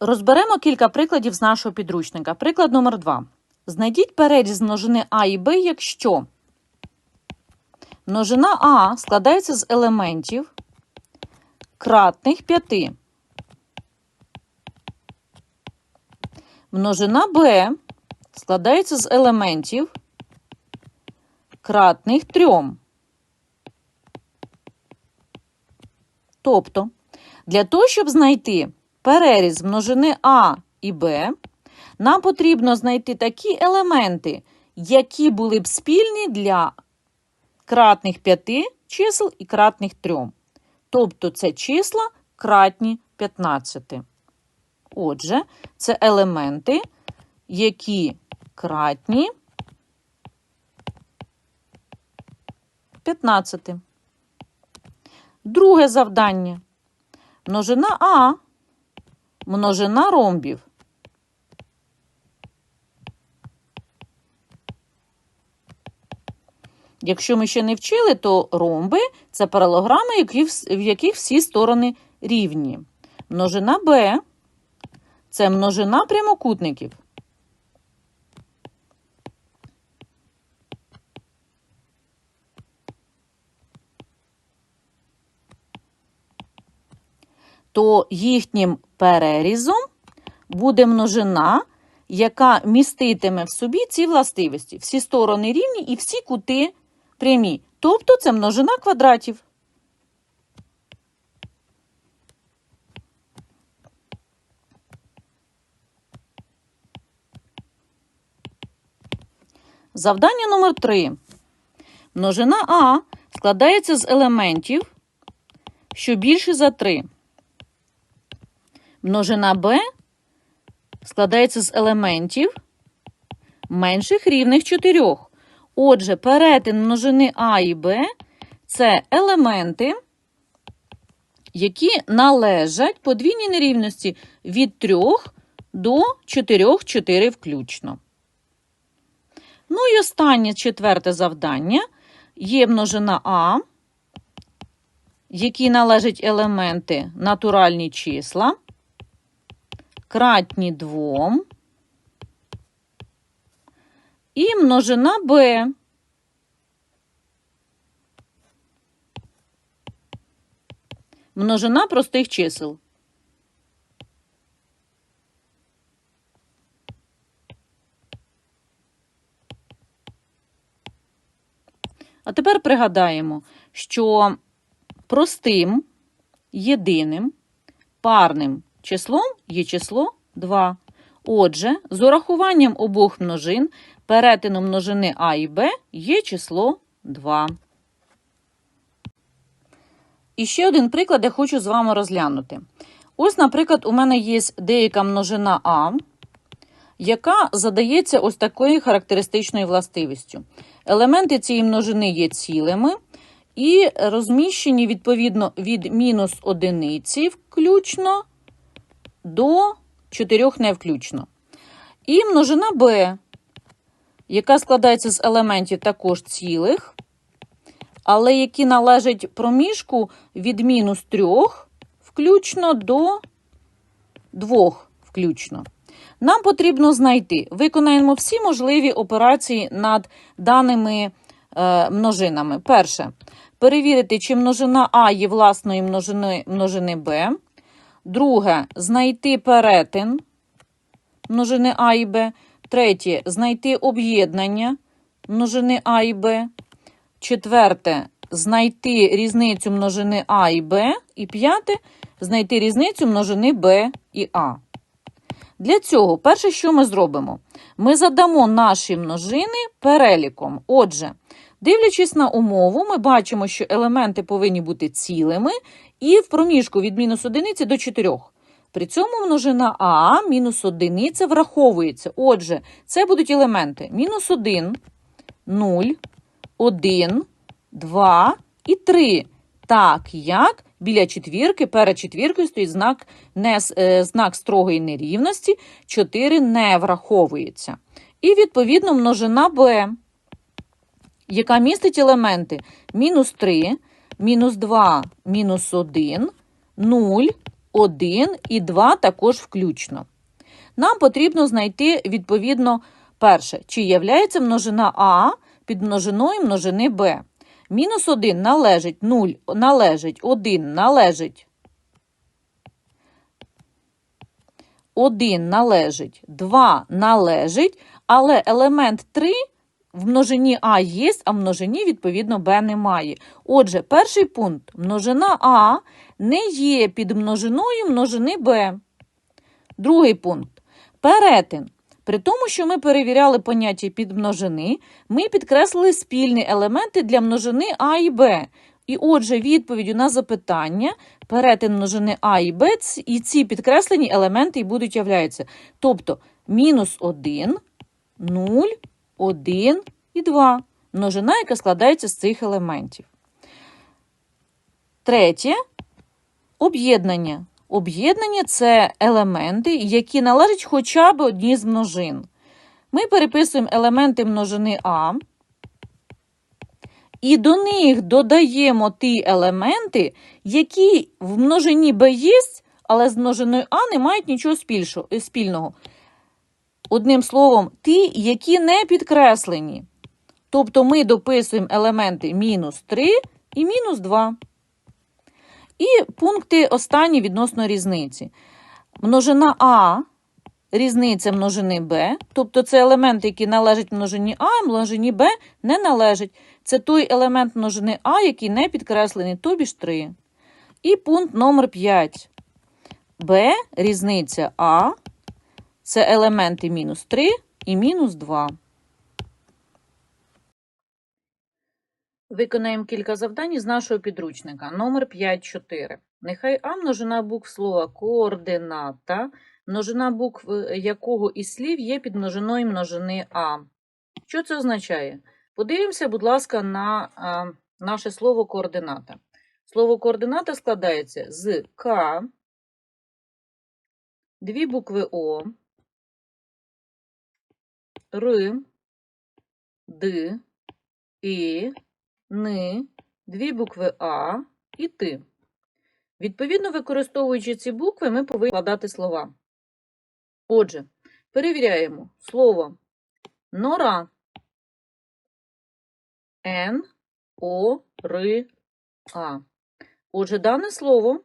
Розберемо кілька прикладів з нашого підручника. Приклад номер 2. Знайдіть переріз множини А і Б, якщо множина А складається з елементів кратних 5. Множина Б складається з елементів кратних 3. Тобто, для того, щоб знайти переріз множини А і Б, нам потрібно знайти такі елементи, які були б спільні для кратних 5 чисел і кратних 3. Тобто це числа кратні 15. Отже, це елементи, які кратні 15. Друге завдання. Множина А, множина ромбів. Якщо ми ще не вчили, то ромби це паралограми, в яких всі сторони рівні. Множина Б це множина прямокутників. То їхнім перерізом буде множина, яка міститиме в собі ці властивості. Всі сторони рівні і всі кути прямі. Тобто це множина квадратів. Завдання номер 3. Множина А складається з елементів, що більше за 3. Множина Б складається з елементів менших рівних 4. Отже, перетин множини А і Б це елементи, які належать подвійній нерівності від 3 до 4, 4 включно. Ну і останнє четверте завдання є множина А, якій належать елементи натуральні числа, кратні 2 і множина Б. Множина простих чисел. А тепер пригадаємо, що простим, єдиним, парним числом є число 2. Отже, з урахуванням обох множин перетину множини А і Б є число 2. І ще один приклад я хочу з вами розглянути. Ось, наприклад, у мене є деяка множина А, яка задається ось такою характеристичною властивістю. Елементи цієї множини є цілими і розміщені відповідно від мінус одиниці включно до 4 не включно. І множина b, яка складається з елементів також цілих, але які належать проміжку від мінус 3 включно до 2 включно. Нам потрібно знайти, виконаємо всі можливі операції над даними е, множинами. Перше, перевірити, чи множина А є власною множини, множини Б. Друге, знайти перетин множини А і Б. Третє, знайти об'єднання множини А і Б. Четверте, знайти різницю множини А і Б. І п'яте, знайти різницю множини Б і А. Для цього, перше, що ми зробимо? Ми задамо наші множини переліком. Отже, дивлячись на умову, ми бачимо, що елементи повинні бути цілими і в проміжку від мінус одиниці до 4. При цьому множина А мінус одиниця враховується. Отже, це будуть елементи мінус 1, 0, 1, 2 і 3. Так, як біля четвірки, перед четвіркою стоїть знак, не, е, знак строгої нерівності, 4 не враховується. І, відповідно, множина b, яка містить елементи мінус 3, мінус 2, мінус 1, 0, 1 і 2 також включно. Нам потрібно знайти відповідно перше, чи являється множина А під множиною множини Б. Мінус 1 належить 0, належить 1 належить 1 належить, 2 належить, але елемент 3 в множині А є, а в множині, відповідно, Б немає. Отже, перший пункт множина А не є під множиною множини Б. Другий пункт перетин. При тому, що ми перевіряли поняття підмножини, ми підкреслили спільні елементи для множини А і Б. І отже, відповіддю на запитання перетин множини А і Б і ці підкреслені елементи будуть являються. Тобто мінус 1, 0, 1 і 2. Множина, яка складається з цих елементів. Третє об'єднання. Об'єднання це елементи, які належать хоча б одній з множин. Ми переписуємо елементи множини А, і до них додаємо ті елементи, які в множині Б є, але з множиною А не мають нічого спільшо- спільного. Одним словом, ті, які не підкреслені. Тобто ми дописуємо елементи мінус 3 і мінус 2. І пункти останні відносно різниці. Множина А різниця множини Б, тобто це елемент, який належить множині А, а множині Б не належить. Це той елемент множини А, який не підкреслений, тобі ж 3. І пункт номер 5. Б різниця А це елементи мінус 3 і мінус 2. Виконаємо кілька завдань із нашого підручника. Номер 5.4. Нехай А множина букв слова координата, множина букв е, якого із слів є під множиною множини А. Що це означає? Подивимося, будь ласка, на а, наше слово координата. Слово координата складається з К, дві букви О, Р, Д, І, Н, дві букви А і Т. Відповідно, використовуючи ці букви, ми повинні складати слова. Отже, перевіряємо слово нора. Н, О, Р, А. Отже, дане слово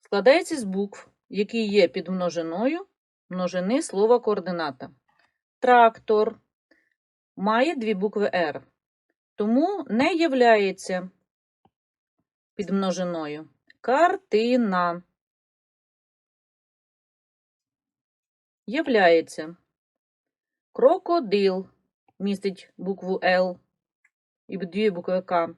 складається з букв, які є під множиною множини слова координата. Трактор має дві букви Р, тому не являється під множиною. Картина являється. Крокодил містить букву Л і дві букви К.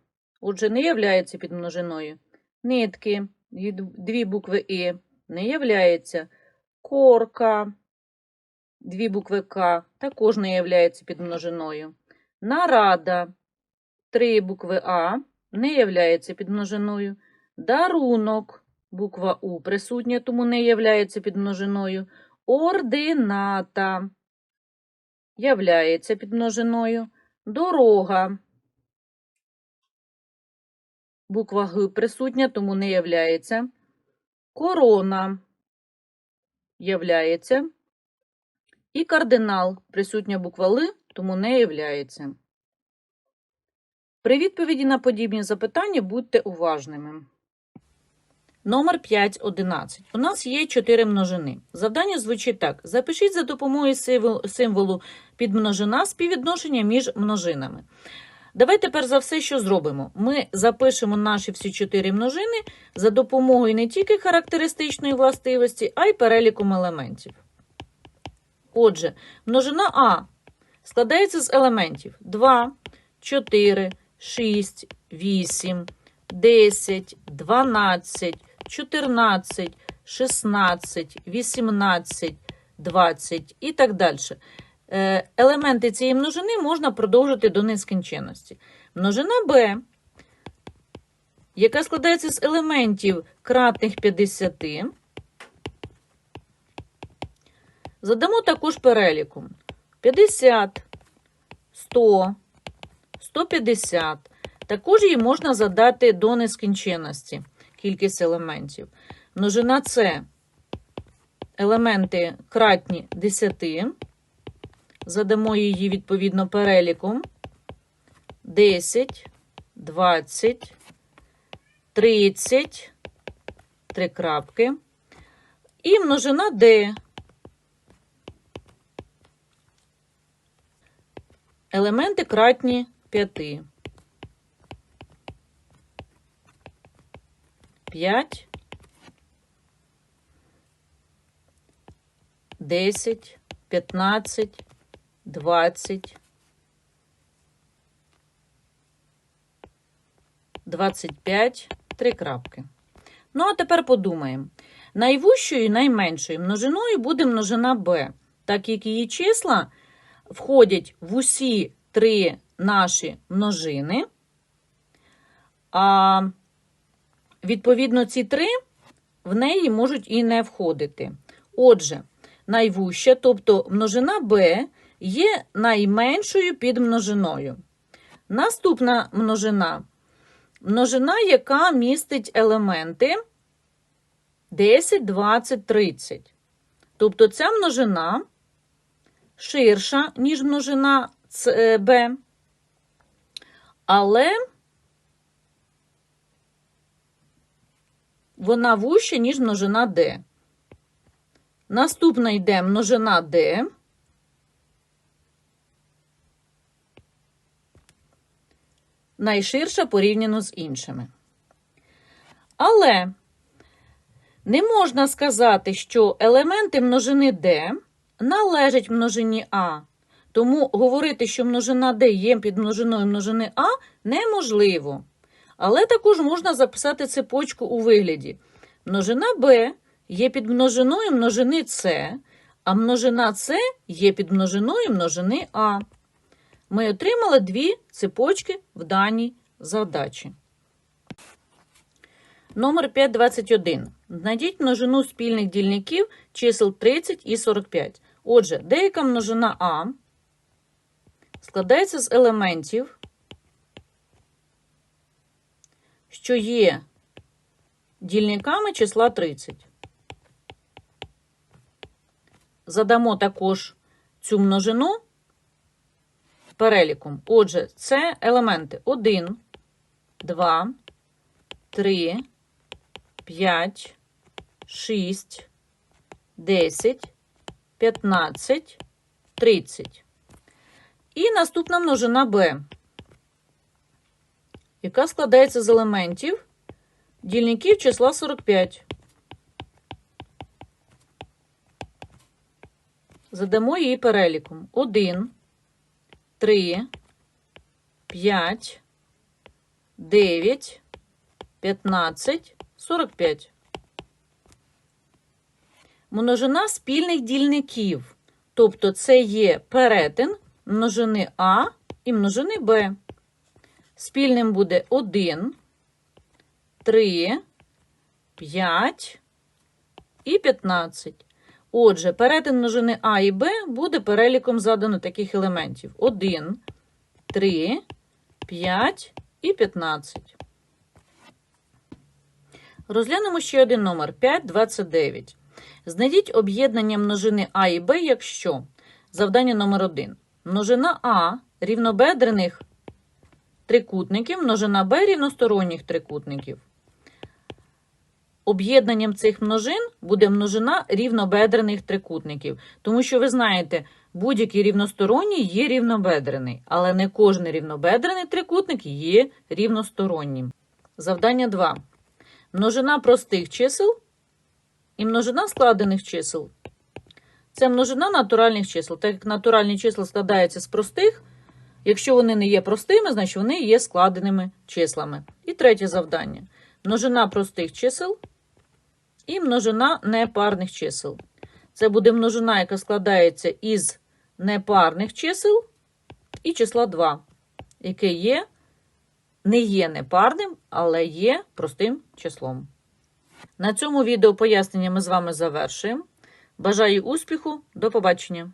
Отже, не являється під множиною. Нитки, дві букви І, не являється. Корка, дві букви К, також не являється під множиною. Нарада, три букви А, не являється під множиною. Дарунок, буква У присутня, тому не являється під множиною. Ордината являється під множиною. Дорога. Буква Г присутня, тому не являється. Корона являється. І кардинал присутня буква Л, тому не являється. При відповіді на подібні запитання будьте уважними. Номер 5.11. У нас є чотири множини. Завдання звучить так: запишіть за допомогою символу підмножина співвідношення між множинами. Давайте перш за все, що зробимо? Ми запишемо наші всі чотири множини за допомогою не тільки характеристичної властивості, а й переліком елементів. Отже, множина А складається з елементів 2, 4, 6, 8, 10, 12, 14, 16, 18, 20 і так далі. Е, Елементи цієї множини можна продовжити до нескінченності. Множина Б, яка складається з елементів кратних 50, задамо також переліку. 50, 100, 150. Також її можна задати до нескінченності кількість елементів. Множина С елементи кратні 10. Задамо її відповідно переліком. 10, 20, 30, три крапки. І множина D. Елементи кратні 5. 5, 10, 15, 20, 25, три крапки. Ну, а тепер подумаємо. Найвущою і найменшою множиною буде множина b, так як її числа входять в усі три наші множини. А відповідно, ці три в неї можуть і не входити. Отже, найвуща, тобто множина b, є найменшою під множиною. Наступна множина множина, яка містить елементи 10, 20, 30. Тобто ця множина ширша, ніж множина b, але вона вуща, ніж множина d. Наступна йде множина d. Найширша порівняно з іншими. Але не можна сказати, що елементи множини d належать множині А. Тому говорити, що множина d є під множиною множини А, неможливо. Але також можна записати цепочку у вигляді. Множина b є під множиною множини С, а множина С є під множиною множини А. Ми отримали дві цепочки в даній задачі. Номер 521. Знайдіть множину спільних дільників чисел 30 і 45. Отже, деяка множина А складається з елементів, що є дільниками числа 30. Задамо також цю множину переліком. Отже, це елементи 1, 2, 3, 5, 6, 10, 15, 30. І наступна множина b, яка складається з елементів дільників числа 45. Задамо її переліком. 1, 3, 5, 9, 15, 45. Множина спільних дільників. Тобто це є перетин множини А і множини Б. Спільним буде 1, 3, 5 і 15. Отже, перетин множини А і Б буде переліком задано таких елементів: 1, 3, 5 і 15. Розглянемо ще один номер 529. Знайдіть об'єднання множини А і Б, якщо завдання номер 1. Множина А рівнобедрених трикутників, множина Б рівносторонніх трикутників. Об'єднанням цих множин буде множина рівнобедрених трикутників. Тому що ви знаєте, будь-який рівносторонній є рівнобедрений, але не кожен рівнобедрений трикутник є рівностороннім. Завдання 2. Множина простих чисел і множина складених чисел. Це множина натуральних чисел. Так як натуральні числа складаються з простих, якщо вони не є простими, значить вони є складеними числами. І третє завдання. Множина простих чисел і множина непарних чисел. Це буде множина, яка складається із непарних чисел і числа 2, яке є, не є непарним, але є простим числом. На цьому відео пояснення ми з вами завершуємо. Бажаю успіху, до побачення!